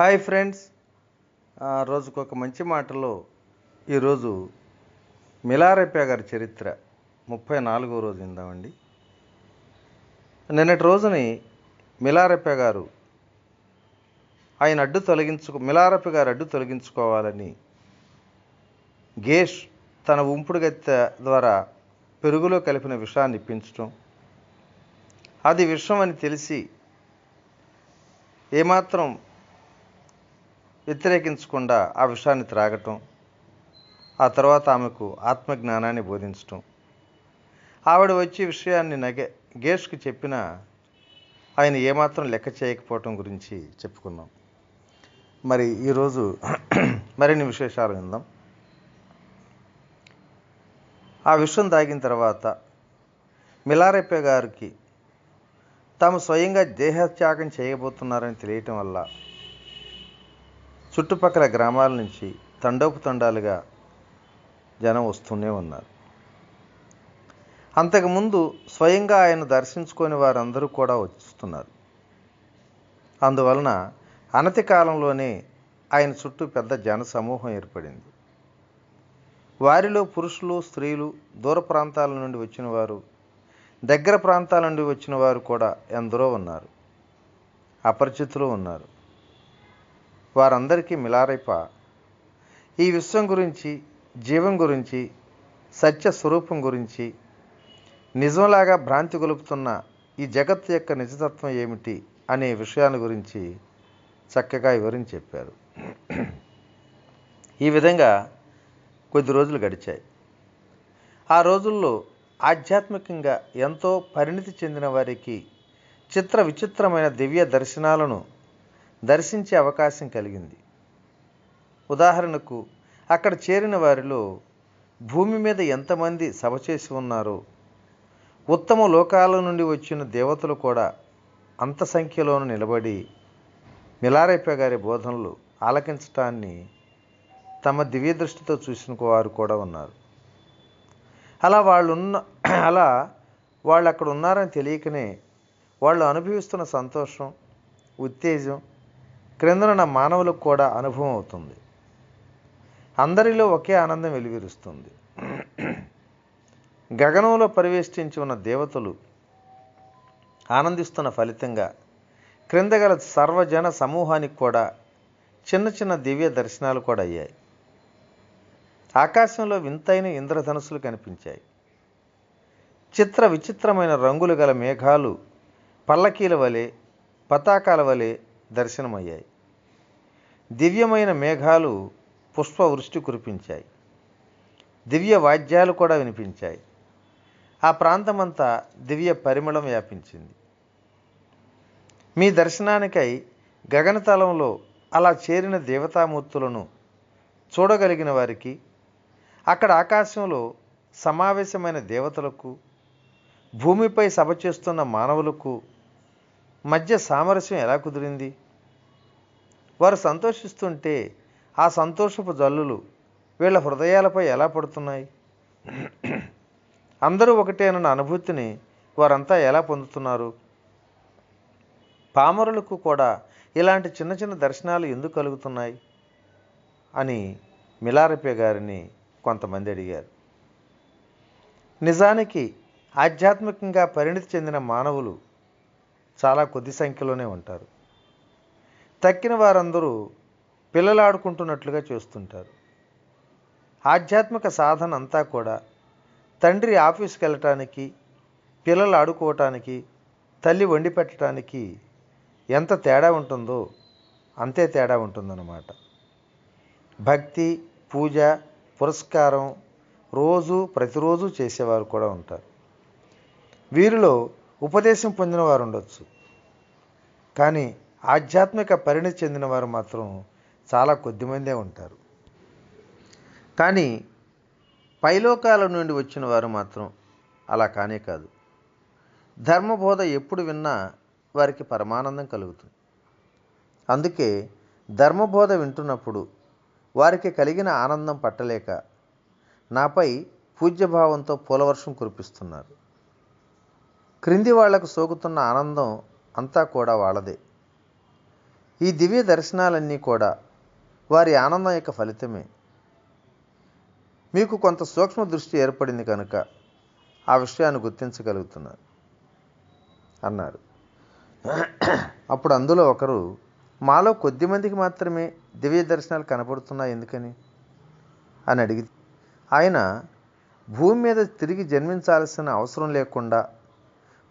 Hi friends. రోజుకొక రోజుకు ఒక మంచి మాటలో ఈరోజు మిలారెప్ప గారి చరిత్ర ముప్పై నాలుగో రోజు విందామండి. నిన్నటి రోజుని మిలారెప్ప గారు ఆయన అడ్డు తొలగించుకో మిలారెప్ప గారు అడ్డు తొలగించుకోవాలని గేష్ తన ఉంపుడు గత్తె ద్వారా పెరుగులో కలిపిన విషాన్ని ఇప్పించడం అది విషం అని తెలిసి ఏమాత్రం వ్యతిరేకించకుండా ఆ విషయాన్ని త్రాగటం ఆ తర్వాత ఆమెకు ఆత్మజ్ఞానాన్ని బోధించటం. ఆవిడ వచ్చి విషయాన్ని నగ గేష్కి చెప్పిన ఆయన ఏమాత్రం లెక్క చేయకపోవటం గురించి చెప్పుకున్నాం. మరి ఈరోజు మరిన్ని విశేషాలు విందాం. ఆ విషయం తాగిన తర్వాత మిలారెప్ప గారికి తాము స్వయంగా దేహత్యాగం చేయబోతున్నారని తెలియటం వల్ల చుట్టుపక్కల గ్రామాల నుంచి తండోపు తండాలుగా జనం వస్తూనే ఉన్నారు. అంతకుముందు స్వయంగా ఆయన దర్శించుకొని వారందరూ కూడా వస్తున్నారు. అందువలన అనతి కాలంలోనే ఆయన చుట్టూ పెద్ద జన సమూహం ఏర్పడింది. వారిలో పురుషులు స్త్రీలు దూర ప్రాంతాల నుండి వచ్చిన వారు దగ్గర ప్రాంతాల నుండి వచ్చిన వారు కూడా ఎందరో ఉన్నారు. అపరిచితులు ఉన్నారు. వారందరికీ మిలారైప. ఈ విశ్వం గురించి జీవం గురించి సత్య స్వరూపం గురించి నిజంలాగా భ్రాంతి గొలుపుతున్న ఈ జగత్తు యొక్క నిజతత్వం ఏమిటి అనే విషయాల గురించి చక్కగా వివరించి చెప్పారు. ఈ విధంగా కొద్ది రోజులు గడిచాయి. ఆ రోజుల్లో ఆధ్యాత్మికంగా ఎంతో పరిణితి చెందిన వారికి చిత్ర విచిత్రమైన దివ్య దర్శనాలను దర్శించే అవకాశం కలిగింది. ఉదాహరణకు అక్కడ చేరిన వారిలో భూమి మీద ఎంతమంది సభ చేసి ఉన్నారో ఉత్తమ లోకాల నుండి వచ్చిన దేవతలు కూడా అంత సంఖ్యలోనూ నిలబడి మిలారైప గారి బోధనలు ఆలకించటాన్ని తమ దివ్య దృష్టితో చూసిన వారు కూడా ఉన్నారు. అలా వాళ్ళు ఉన్న అలా వాళ్ళు అక్కడ ఉన్నారని తెలియకనే వాళ్ళు అనుభవిస్తున్న సంతోషం ఉత్తేజం క్రిందనున్న మానవులకు కూడా అనుభవం అవుతుంది. అందరిలో ఒకే ఆనందం వెలువరుస్తుంది. గగనంలో పరివేష్టించి ఉన్న దేవతలు ఆనందిస్తున్న ఫలితంగా క్రింద గల సర్వజన సమూహానికి కూడా చిన్న చిన్న దివ్య దర్శనాలు కూడా అయ్యాయి. ఆకాశంలో వింతైన ఇంద్రధనుసులు కనిపించాయి. చిత్ర విచిత్రమైన రంగులు గల మేఘాలు పల్లకీల వలె పతాకాల వలె దర్శనమయ్యాయి. దివ్యమైన మేఘాలు పుష్పవృష్టి కురిపించాయి. దివ్య వాద్యాలు కూడా వినిపించాయి. ఆ ప్రాంతమంతా దివ్య పరిమళం వ్యాపించింది. మీ దర్శనానికై గగనతలంలో అలా చేరిన దేవతామూర్తులను చూడగలిగిన వారికి అక్కడ ఆకాశంలో సమావేశమైన దేవతలకు భూమిపై సభ చేస్తున్న మానవులకు మధ్య సామరస్యం ఎలా కుదిరింది? వారు సంతోషిస్తుంటే ఆ సంతోషపు జల్లులు వీళ్ళ హృదయాలపై ఎలా పడుతున్నాయి? అందరూ ఒకటేనన్న అనుభూతిని వారంతా ఎలా పొందుతున్నారు? పామరులకు కూడా ఇలాంటి చిన్న చిన్న దర్శనాలు ఎందుకు కలుగుతున్నాయి? అని మిలారపే గారిని కొంతమంది అడిగారు. నిజానికి ఆధ్యాత్మికంగా పరిణితి చెందిన మానవులు చాలా కొద్ది సంఖ్యలోనే ఉంటారు. తక్కిన వారందరూ పిల్లలు ఆడుకుంటున్నట్లుగా ఆధ్యాత్మిక సాధన అంతా కూడా తండ్రి ఆఫీస్కి వెళ్ళటానికి పిల్లలు ఆడుకోవటానికి తల్లి వండి పెట్టడానికి ఎంత తేడా ఉంటుందో అంతే తేడా ఉంటుందన్నమాట. భక్తి పూజ పురస్కారం రోజు ప్రతిరోజు చేసేవారు కూడా ఉంటారు. వీరిలో ఉపదేశం పొందిన వారు ఉండొచ్చు. కానీ ఆధ్యాత్మిక పరిణతి చెందిన వారు మాత్రం చాలా కొద్దిమందే ఉంటారు. కానీ పైలోకాల నుండి వచ్చిన వారు మాత్రం అలా కానే కాదు. ధర్మబోధ ఎప్పుడు విన్నా వారికి పరమానందం కలుగుతుంది. అందుకే ధర్మబోధ వింటున్నప్పుడు వారికి కలిగిన ఆనందం పట్టలేక నాపై పూజ్యభావంతో పూలవర్షం కురిపిస్తున్నారు. క్రింది వాళ్ళకు సోకుతున్న ఆనందం అంతా కూడా వాళ్ళదే ఈ దివ్య దర్శనాలన్నీ కూడా వారి ఆనందం యొక్క ఫలితమే. మీకు కొంత సూక్ష్మ దృష్టి ఏర్పడింది కనుక ఆ విషయాన్ని గుర్తించగలుగుతున్నారు అన్నారు. అప్పుడు అందులో ఒకరు మాలో కొద్ది మందికి మాత్రమే దివ్య దర్శనాలు కనపడుతున్నాయి ఎందుకని? అని అడిగి ఆయన భూమి మీద తిరిగి జన్మించాల్సిన అవసరం లేకుండా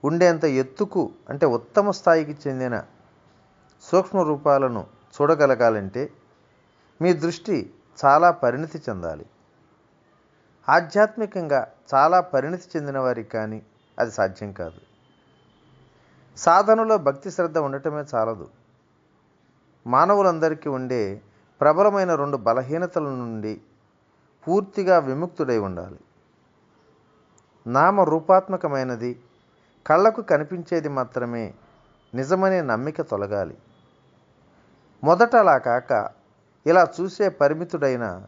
ఉండేంత ఎత్తుకు అంటే ఉత్తమ స్థాయికి చెందిన సూక్ష్మ రూపాలను చూడగలగాలంటే మీ దృష్టి చాలా పరిణితి చెందాలి. ఆధ్యాత్మికంగా చాలా పరిణితి చెందిన వారికి కానీ అది సాధ్యం కాదు. సాధనలో భక్తి శ్రద్ధ ఉండటమే చాలదు. మానవులందరికీ ఉండే ప్రబలమైన రెండు బలహీనతల నుండి పూర్తిగా విముక్తుడై ఉండాలి. నామ రూపాత్మకమైనది కళ్ళకు కనిపించేది మాత్రమే నిజమనే నమ్మిక తొలగాలి. మొదట అలా కాక ఇలా చూసే పరిమితుడైన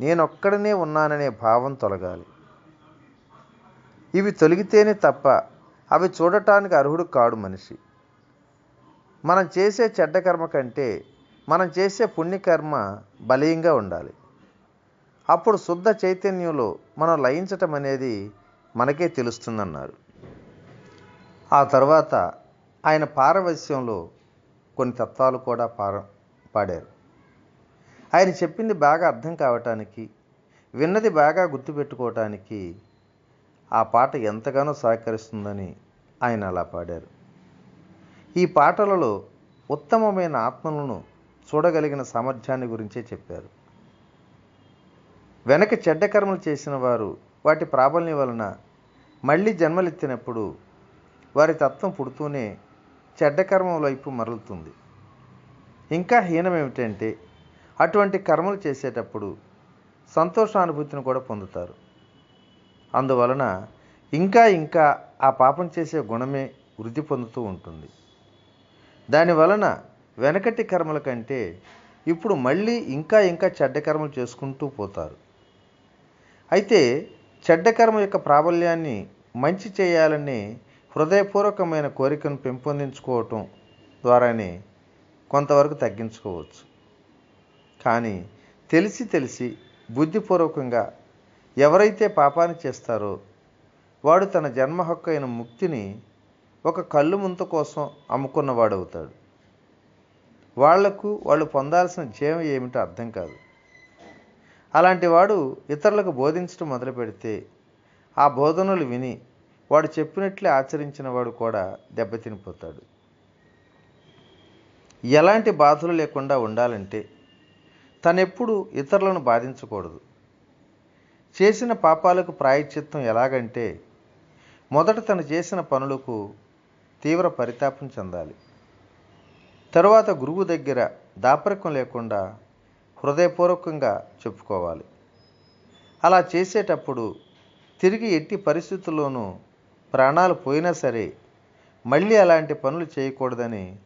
నేనొక్కడనే ఉన్నాననే భావం తొలగాలి. ఇవి తొలగితేనే తప్ప అవి చూడటానికి అర్హుడు కాడు మనిషి. మనం చేసే చెడ్డ కర్మ కంటే మనం చేసే పుణ్యకర్మ బలీయంగా ఉండాలి. అప్పుడు శుద్ధ చైతన్యంలో మనం లయించటం అనేది మనకే తెలుస్తుందన్నారు. ఆ తర్వాత ఆయన పారవశ్యంలో కొన్ని తత్వాలు కూడా పా పాడారు. ఆయన చెప్పింది బాగా అర్థం కావటానికి విన్నది బాగా గుర్తుపెట్టుకోవటానికి ఆ పాట ఎంతగానో సహకరిస్తుందని ఆయన అలా పాడారు. ఈ పాటలలో ఉత్తమమైన ఆత్మలను చూడగలిగిన సామర్థ్యాన్ని గురించే చెప్పారు. వెనక చెడ్డ కర్మలు చేసిన వారు వాటి ప్రాబల్యం వలన మళ్ళీ జన్మలెత్తినప్పుడు వారి తత్వం పుడుతూనే చెడ్డ కర్మం వైపు మరలుతుంది. ఇంకా హీనం ఏమిటంటే అటువంటి కర్మలు చేసేటప్పుడు సంతోషానుభూతిని కూడా పొందుతారు. అందువలన ఇంకా ఇంకా ఆ పాపం చేసే గుణమే వృద్ధి పొందుతూ ఉంటుంది. దానివలన వెనకటి కర్మల కంటే ఇప్పుడు మళ్ళీ ఇంకా ఇంకా చెడ్డ కర్మలు చేసుకుంటూ పోతారు. అయితే చెడ్డ కర్మ యొక్క ప్రాబల్యాన్ని మంచి చేయాలనే హృదయపూర్వకమైన కోరికను పెంపొందించుకోవటం ద్వారానే కొంతవరకు తగ్గించుకోవచ్చు. కానీ తెలిసి తెలిసి బుద్ధిపూర్వకంగా ఎవరైతే పాపాన్ని చేస్తారో వాడు తన జన్మ హక్కు అయిన ముక్తిని ఒక కళ్ళు ముంత కోసం అమ్ముకున్నవాడవుతాడు. వాళ్ళకు వాళ్ళు పొందాల్సిన జీవం ఏమిటో అర్థం కాదు. అలాంటి వాడు ఇతరులకు బోధించడం మొదలు పెడితే ఆ బోధనలు విని వాడు చెప్పినట్లే ఆచరించిన వాడు కూడా దెబ్బతినిపోతాడు ఎలాంటి బాధలు లేకుండా ఉండాలంటే తనెప్పుడు ఇతరులను బాధించకూడదు. చేసిన పాపాలకు ప్రాయశ్చిత్తం ఎలాగంటే మొదట తను చేసిన పనులకు తీవ్ర పరితాపం చెందాలి. తరువాత గురువు దగ్గర దాపరికం లేకుండా హృదయపూర్వకంగా చెప్పుకోవాలి. అలా చేసేటప్పుడు తిరిగి ఎట్టి పరిస్థితుల్లోనూ ప్రాణాలు పోయినా సరే మళ్ళీ అలాంటి పనులు చేయకూడదని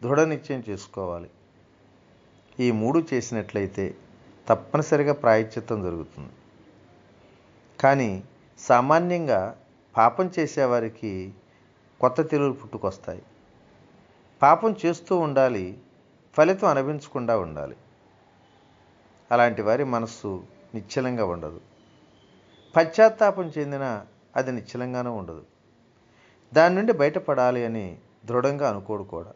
దృఢ నిశ్చయం చేసుకోవాలి. ఈ మూడు చేసినట్లయితే తప్పనిసరిగా ప్రాయశ్చిత్తం జరుగుతుంది. కానీ సామాన్యంగా పాపం చేసేవారికి కొత్త తెలుగులు పుట్టుకొస్తాయి. పాపం చేస్తూ ఉండాలి ఫలితం అనిపించకుండా ఉండాలి. అలాంటి వారి మనస్సు నిశ్చలంగా ఉండదు. పశ్చాత్తాపం చెందిన అది నిశ్చలంగానూ ఉండదు. దాని నుండి బయటపడాలి అని దృఢంగా అనుకోడు కూడా.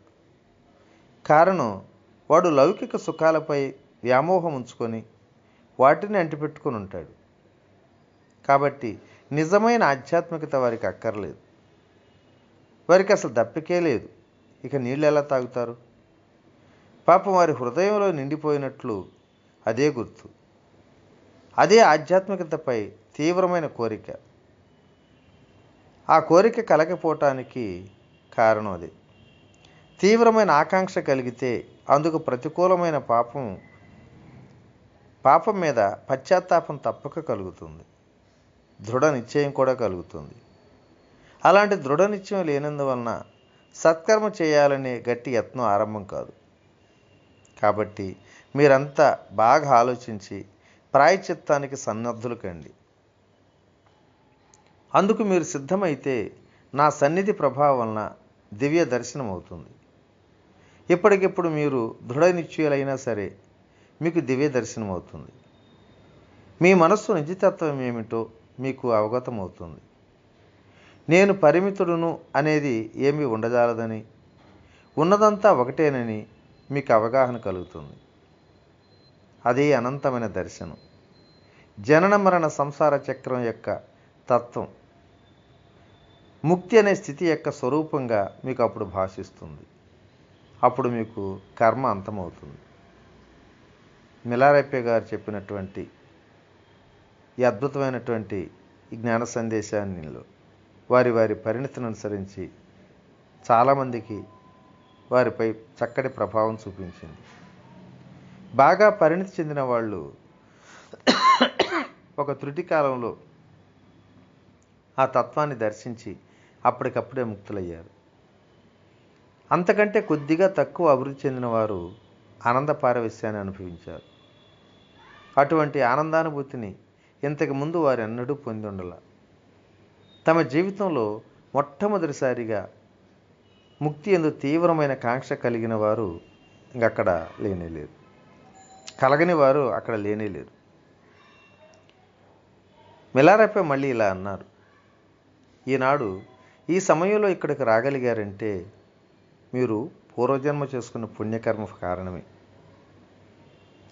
కారణం వాడు లౌకిక సుఖాలపై వ్యామోహం ఉంచుకొని వాటిని అంటిపెట్టుకొని ఉంటాడు. కాబట్టి నిజమైన ఆధ్యాత్మికత వారికి అక్కర్లేదు. వారికి అసలు దప్పికే లేదు. ఇక నీళ్ళు ఎలా తాగుతారు? పాపం వారి హృదయంలో నిండిపోయినట్లు అదే గుర్తు. అదే ఆధ్యాత్మికతపై తీవ్రమైన కోరిక. ఆ కోరిక కలగపోవటానికి కారణం అది. తీవ్రమైన ఆకాంక్ష కలిగితే అందుకు ప్రతికూలమైన పాపం పాపం మీద పశ్చాత్తాపం తప్పక కలుగుతుంది. దృఢ నిశ్చయం కూడా కలుగుతుంది. అలాంటి దృఢ నిశ్చయం లేనందువలన సత్కర్మ చేయాలనే గట్టి యత్నం ఆరంభం కాదు. కాబట్టి మీరంతా బాగా ఆలోచించి ప్రాయచిత్తానికి సన్నద్ధులు కండి. అందుకు మీరు సిద్ధమైతే నా సన్నిధి ప్రభావం వలన దివ్య దర్శనం అవుతుంది ఇప్పటికిప్పుడు మీరు దృఢ నిశ్చయులైనా సరే మీకు దివ్య దర్శనం అవుతుంది మీ మనస్సు నిజతత్వం ఏమిటో మీకు అవగతమవుతుంది. నేను పరిమితుడును అనేది ఏమీ ఉండజాలదని ఉన్నదంతా ఒకటేనని మీకు అవగాహన కలుగుతుంది. అదే అనంతమైన దర్శనం. జనన మరణ సంసార చక్రం యొక్క తత్వం. ముక్తి అనే స్థితి యొక్క స్వరూపంగా మీకు అప్పుడు భాషిస్తుంది. అప్పుడు మీకు కర్మ అంతమవుతుంది. మిలారెప్పే గారు చెప్పినటువంటి ఈ అద్భుతమైనటువంటి ఈ జ్ఞాన సందేశాన్ని వారి వారి పరిణితిని అనుసరించి చాలామందికి వారిపై చక్కటి ప్రభావం చూపించింది. బాగా పరిణితి చెందిన వాళ్ళు ఒక త్రుటి కాలంలో ఆ తత్వాన్ని దర్శించి అప్పటికప్పుడే ముక్తులయ్యారు. అంతకంటే కొద్దిగా తక్కువ అభివృద్ధి చెందిన వారు ఆనంద పారవశ్యాన్ని అనుభవించారు. అటువంటి ఆనందానుభూతిని ఇంతకు ముందు వారు ఎన్నడూ పొంది ఉండాల. తమ జీవితంలో మొట్టమొదటిసారిగా ముక్తి ఎందు తీవ్రమైన కాంక్ష కలిగిన వారు ఇంకక్కడ లేనేలేరు కలగని వారు అక్కడ లేనేలేరు మిలారప్ప మళ్ళీ ఇలా అన్నారు. ఈనాడు ఈ సమయంలో ఇక్కడికి రాగలిగారంటే మీరు పూర్వజన్మ చేసుకున్న పుణ్యకర్మ కారణమే.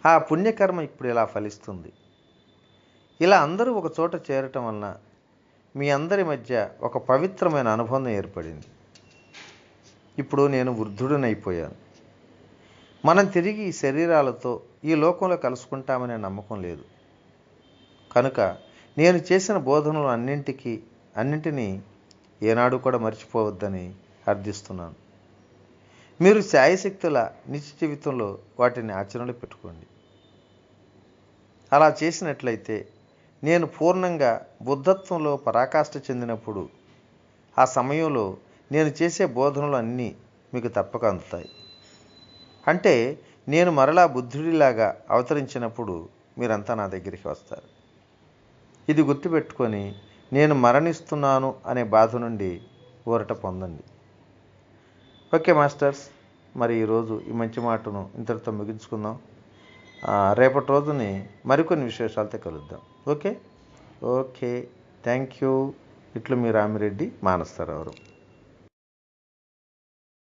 ఆ పుణ్యకర్మ ఇప్పుడు ఇలా ఫలిస్తుంది. ఇలా అందరూ ఒక చోట చేరటం వలన మీ అందరి మధ్య ఒక పవిత్రమైన అనుబంధం ఏర్పడింది. ఇప్పుడు నేను వృద్ధుడినైపోయాను. మనం తిరిగి ఈ శరీరాలతో ఈ లోకంలో కలుసుకుంటామనే నమ్మకం లేదు. కనుక నేను చేసిన బోధనలు అన్నింటికీ అన్నింటినీ ఏనాడు కూడా మర్చిపోవద్దని అర్థిస్తున్నాను. మీరు శాయశక్తుల నిత్య జీవితంలో వాటిని ఆచరణలో పెట్టుకోండి. అలా చేసినట్లయితే నేను పూర్ణంగా బుద్ధత్వంలో పరాకాష్ఠ చెందినప్పుడు ఆ సమయంలో నేను చేసే బోధనలు అన్నీ మీకు తప్పక అందుతాయి. అంటే నేను మరలా బుద్ధుడిలాగా అవతరించినప్పుడు మీరంతా నా దగ్గరికి వస్తారు. ఇది గుర్తుపెట్టుకొని నేను మరణిస్తున్నాను అనే బాధ నుండి ఊరట పొందండి. ఓకే మాస్టర్స్ మరి ఈరోజు ఈ మంచి మాటను ఇంతటితో ముగించుకుందాం. రేపటి రోజుని మరికొన్ని విశేషాలతో కలుద్దాం. ఓకే? ఓకే. Thank you. ఇట్లు మీ రామిరెడ్డి మానస్తారావు